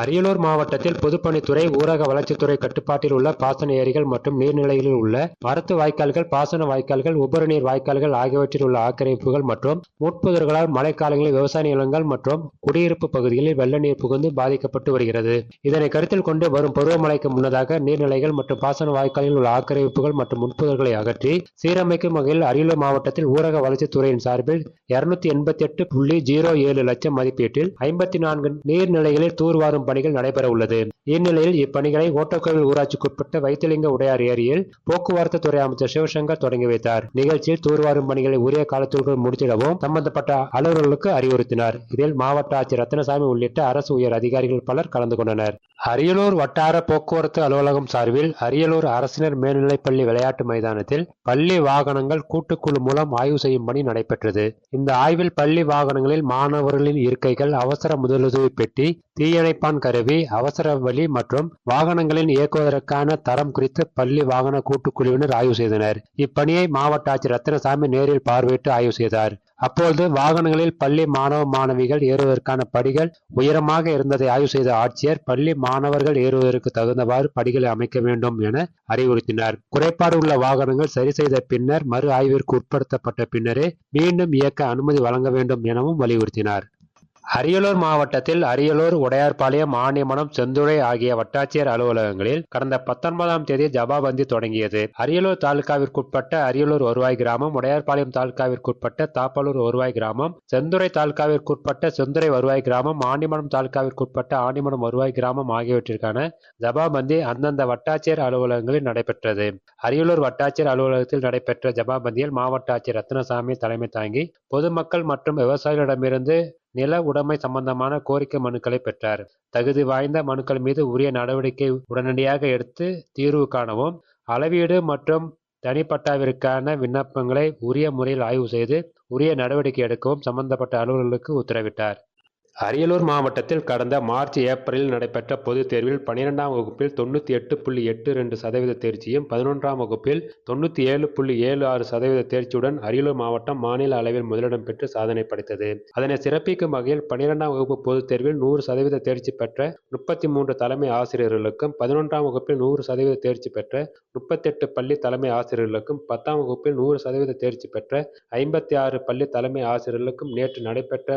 அரியலூர் மாவட்டத்தில் பொதுப்பணித்துறை ஊரக வளர்ச்சித்துறை கட்டுப்பாட்டில் உள்ள பாசன ஏரிகள் மற்றும் நீர்நிலைகளில் உள்ள மரத்து வாய்க்கால்கள் பாசன வாய்க்கால்கள் உபரிநீர் வாய்க்கால்கள் ஆகியவற்றில் உள்ள ஆக்கிரமிப்புகள் மற்றும் முட்புதர்களால் மழைக்காலங்களில் விவசாய நிலங்கள் மற்றும் குடியிருப்பு பகுதிகளில் வெள்ள நீர் புகுந்து பாதிக்கப்பட்டு வருகிறது. இதனை கருத்தில் கொண்டு வரும் பருவமழைக்கு முன்னதாக நீர்நிலைகள் மற்றும் பாசன வாய்க்காலில் உள்ள ஆக்கிரமிப்புகள் மற்றும் முட்புதர்களை அகற்றி சீரமைக்கும் வகையில் அரியலூர் மாவட்டத்தில் ஊரக வளர்ச்சித்துறையின் சார்பில் இருநூத்தி எண்பத்தி எட்டு புள்ளி ஜீரோ ஏழு லட்சம் மதிப்பீட்டில் ஐம்பத்தி நான்கு நீர்நிலைகளில் தூர்வாரும் பணிகள் நடைபெற உள்ளது. இந்நிலையில் இப்பணிகளை ஓட்டக்கோவில் ஊராட்சிக்குட்பட்ட வைத்திலிங்க உடையார் ஏரியில் போக்குவரத்து துறை அமைச்சர் சிவசங்கர் தொடங்கி வைத்தார். நிகழ்ச்சியில் தூர்வாரும் பணிகளை உரிய காலத்திற்குள் முடித்திடவும் சம்பந்தப்பட்ட அலுவலர்களுக்கு அறிவுறுத்தினார். இதில் மாவட்ட ஆட்சியர் ரத்னசாமி உள்ளிட்ட அரசு உயர் அதிகாரிகள் பலர் கலந்து கொண்டனர். அரியலூர் வட்டார போக்குவரத்து அலுவலகம் சார்பில் அரியலூர் அரசினர் மேல்நிலைப்பள்ளி விளையாட்டு மைதானத்தில் பள்ளி வாகனங்கள் கூட்டுக்குழு மூலம் ஆய்வு செய்யும் பணி நடைபெற்றது. இந்த ஆய்வில் பள்ளி வாகனங்களில் மாணவர்களின் இருக்கைகள் அவசர முதலுதவி பெட்டி தீயணைப்பான் கருவி அவசர வழி மற்றும் வாகனங்களின் இயக்குவதற்கான தரம் குறித்து பள்ளி வாகன கூட்டுக்குழுவினர் ஆய்வு செய்தனர். இப்பணியை மாவட்ட ஆட்சியர் ரத்தினசாமி நேரில் பார்வையிட்டு ஆய்வு செய்தார். அப்பொழுது வாகனங்களில் பள்ளி மாணவ மாணவிகள் ஏறுவதற்கான படிகள் உயரமாக இருந்ததை ஆய்வு செய்த ஆட்சியர் பள்ளி மாணவர்கள் ஏறுவதற்கு தகுந்தவாறு படிகளை அமைக்க வேண்டும் என அறிவுறுத்தினார். குறைபாடு உள்ள வாகனங்கள் சரி செய்த பின்னர் மறு ஆய்விற்கு உட்படுத்தப்பட்ட பின்னரே மீண்டும் இயக்க அனுமதி வழங்க வேண்டும் எனவும் வலியுறுத்தினார். அரியலூர் மாவட்டத்தில் அரியலூர் உடையார்பாளையம் ஆண்டிமனம் செந்துறை ஆகிய வட்டாட்சியர் அலுவலகங்களில் கடந்த பத்தொன்பதாம் தேதி ஜபாபந்தி தொடங்கியது. அரியலூர் தாலுகாவிற்குட்பட்ட அரியலூர் வருவாய் கிராமம் உடையார்பாளையம் தாலுகாவிற்குட்பட்ட தாப்பலூர் வருவாய் கிராமம் செந்துறை தாலுகாவிற்குட்பட்ட செந்துறை வருவாய் கிராமம் ஆண்டிமனம் தாலுகாவிற்குட்பட்ட ஆண்டிமனம் வருவாய் கிராமம் ஆகியவற்றிற்கான ஜபாபந்தி அந்தந்த வட்டாட்சியர் அலுவலகங்களில் நடைபெற்றது. அரியலூர் வட்டாட்சியர் அலுவலகத்தில் நடைபெற்ற ஜபாபந்தியில் மாவட்ட ஆட்சியர் ரத்னசாமி தலைமை தாங்கி பொதுமக்கள் மற்றும் விவசாயிகளிடமிருந்து நில உடைமை சம்பந்தமான கோரிக்கை மனுக்களை பெற்றார். தகுதி வாய்ந்த மனுக்கள் மீது உரிய நடவடிக்கை உடனடியாக எடுத்து தீர்வு காணவும் அளவீடு மற்றும் தனிப்பட்டாவிற்கான விண்ணப்பங்களை உரிய முறையில் ஆய்வு செய்து உரிய நடவடிக்கை எடுக்கவும் சம்பந்தப்பட்ட அலுவலர்களுக்கு உத்தரவிட்டார். அரியலூர் மாவட்டத்தில் கடந்த மார்ச் ஏப்ரலில் நடைபெற்ற பொதுத் தேர்வில் பனிரெண்டாம் வகுப்பில் தொண்ணூற்றி எட்டு புள்ளி எட்டு ரெண்டு சதவீத தேர்ச்சியும் பதினொன்றாம் வகுப்பில் தொண்ணூற்றி ஏழு புள்ளி ஏழு ஆறு சதவீத தேர்ச்சியுடன் அரியலூர் மாவட்டம் மாநில அளவில் முதலிடம் பெற்று சாதனை படைத்தது. அதனை சிறப்பிக்கும் வகையில் பனிரெண்டாம் வகுப்பு பொதுத் தேர்வில் நூறு சதவீத தேர்ச்சி பெற்ற முப்பத்தி மூன்று தலைமை ஆசிரியர்களுக்கும் பதினொன்றாம் வகுப்பில் நூறு சதவீத தேர்ச்சி பெற்ற முப்பத்தெட்டு பள்ளி தலைமை ஆசிரியர்களுக்கும் பத்தாம் வகுப்பில் நூறு சதவீத தேர்ச்சி பெற்ற ஐம்பத்தி ஆறு பள்ளி தலைமை ஆசிரியர்களுக்கும் நேற்று நடைபெற்ற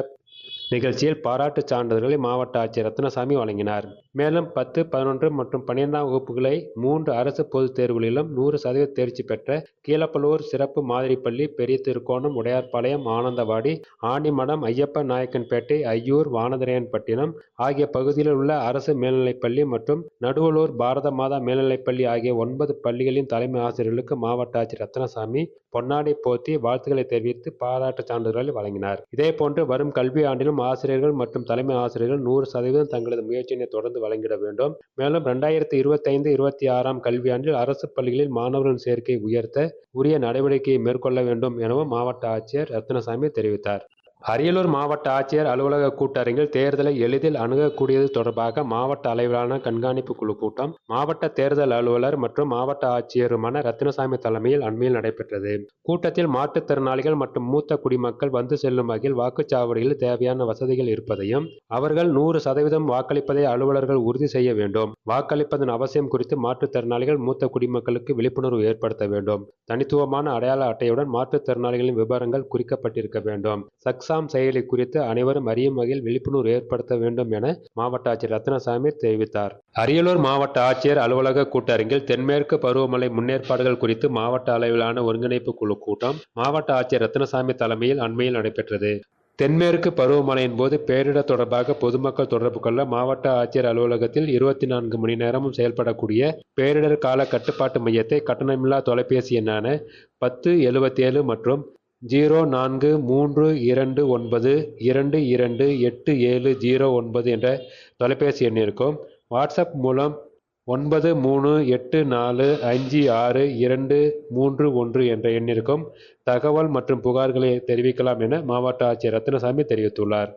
நிகழ்ச்சியில் பாராட்டுச் சான்றிதழ்களை மாவட்ட ஆட்சியர் ரத்னசாமி வழங்கினார். மேலும் பத்து பதினொன்று மற்றும் பன்னிரெண்டாம் வகுப்புகளை மூன்று அரசு பொதுத் தேர்வுகளிலும் நூறு சதவீத தேர்ச்சி பெற்ற கீழப்பலூர் சிறப்பு மாதிரி பள்ளி பெரிய திருக்கோணம் உடையார்பாளையம் ஆனந்தவாடி ஆண்டிமடம் ஐயப்ப நாயக்கன்பேட்டை ஐயூர் வானதிரையன்பட்டினம் ஆகிய பகுதியில் உள்ள அரசு மேல்நிலைப்பள்ளி மற்றும் நடுவலூர் பாரத மாதா மேல்நிலைப்பள்ளி ஆகிய ஒன்பது பள்ளிகளின் தலைமை ஆசிரியர்களுக்கு மாவட்ட ஆட்சியர் ரத்னசாமி பொன்னாடை போத்தி வாழ்த்துக்களை தெரிவித்து பாராட்டுச் சான்றிதழ்களை வழங்கினார். இதேபோன்று வரும் கல்வி ஆண்டிலும் ஆசிரியர்கள் மற்றும் தலைமை ஆசிரியர்கள் நூறு சதவீதம் தங்களது முயற்சியினை தொடர்ந்து வழங்கிட வேண்டும். மேலும் இரண்டாயிரத்தி இருபத்தைந்து இருபத்தி ஆறாம் கல்வியாண்டில் அரசு பள்ளிகளில் மாணவர்களின் சேர்க்கை உயர்த்த உரிய நடவடிக்கையை மேற்கொள்ள வேண்டும் எனவும் மாவட்ட ஆட்சியர் ரத்னசாமி தெரிவித்தார். அரியலூர் மாவட்ட ஆட்சியர் அலுவலக கூட்டரங்கில் தேர்தலை எளிதில் அணுகக்கூடியது தொடர்பாக மாவட்ட அளவிலான கண்காணிப்பு குழு கூட்டம் மாவட்ட தேர்தல் அலுவலர் மற்றும் மாவட்ட ஆட்சியருமான ரத்தினசாமி தலைமையில் அண்மையில் நடைபெற்றது. கூட்டத்தில் மாற்றுத்திறனாளிகள் மற்றும் மூத்த குடிமக்கள் வந்து செல்லும் வகையில் வாக்குச்சாவடியில் தேவையான வசதிகள் இருப்பதையும் அவர்கள் நூறு சதவீதம் வாக்களிப்பதை அலுவலர்கள் உறுதி செய்ய வேண்டும். வாக்களிப்பதன் அவசியம் குறித்து மாற்றுத்திறனாளிகள் மூத்த குடிமக்களுக்கு விழிப்புணர்வு ஏற்படுத்த வேண்டும். தனித்துவமான அடையாள அட்டையுடன் மாற்றுத்திறனாளிகளின் விவரங்கள் குறிக்கப்பட்டிருக்க வேண்டும். சக்ஸ் அஸ்ஸாம் செயலி குறித்து அனைவரும் அறியும் வகையில் விழிப்புணர்வு ஏற்படுத்த வேண்டும் என மாவட்ட ஆட்சியர் ரத்னசாமி தெரிவித்தார். அரியலூர் மாவட்ட ஆட்சியர் அலுவலக கூட்டரங்கில் தென்மேற்கு பருவமழை முன்னேற்பாடுகள் குறித்து மாவட்ட அளவிலான ஒருங்கிணைப்பு குழு கூட்டம் மாவட்ட ஆட்சியர் ரத்னசாமி தலைமையில் அண்மையில் நடைபெற்றது. தென்மேற்கு பருவமழையின் போது பேரிடர் தொடர்பாக பொதுமக்கள் தொடர்பு கொள்ள மாவட்ட ஆட்சியர் அலுவலகத்தில் இருபத்தி நான்கு மணி நேரமும் செயல்படக்கூடிய பேரிடர் கால கட்டுப்பாட்டு மையத்தை கட்டணமில்லா தொலைபேசி எண்ணான பத்து எழுபத்தேழு மற்றும் ஜீரோ நான்கு மூன்று இரண்டு ஒன்பது இரண்டு இரண்டு எட்டு ஏழு ஜீரோ ஒன்பது என்ற தொலைபேசி எண்ணிற்கும் வாட்ஸ்அப் மூலம் ஒன்பது மூணு எட்டு நாலு அஞ்சு ஆறு இரண்டு மூன்று ஒன்று என்ற எண்ணிற்கும் தகவல் மற்றும் புகார்களை தெரிவிக்கலாம் என மாவட்ட ஆட்சியர் ரத்னசாமி தெரிவித்துள்ளார்.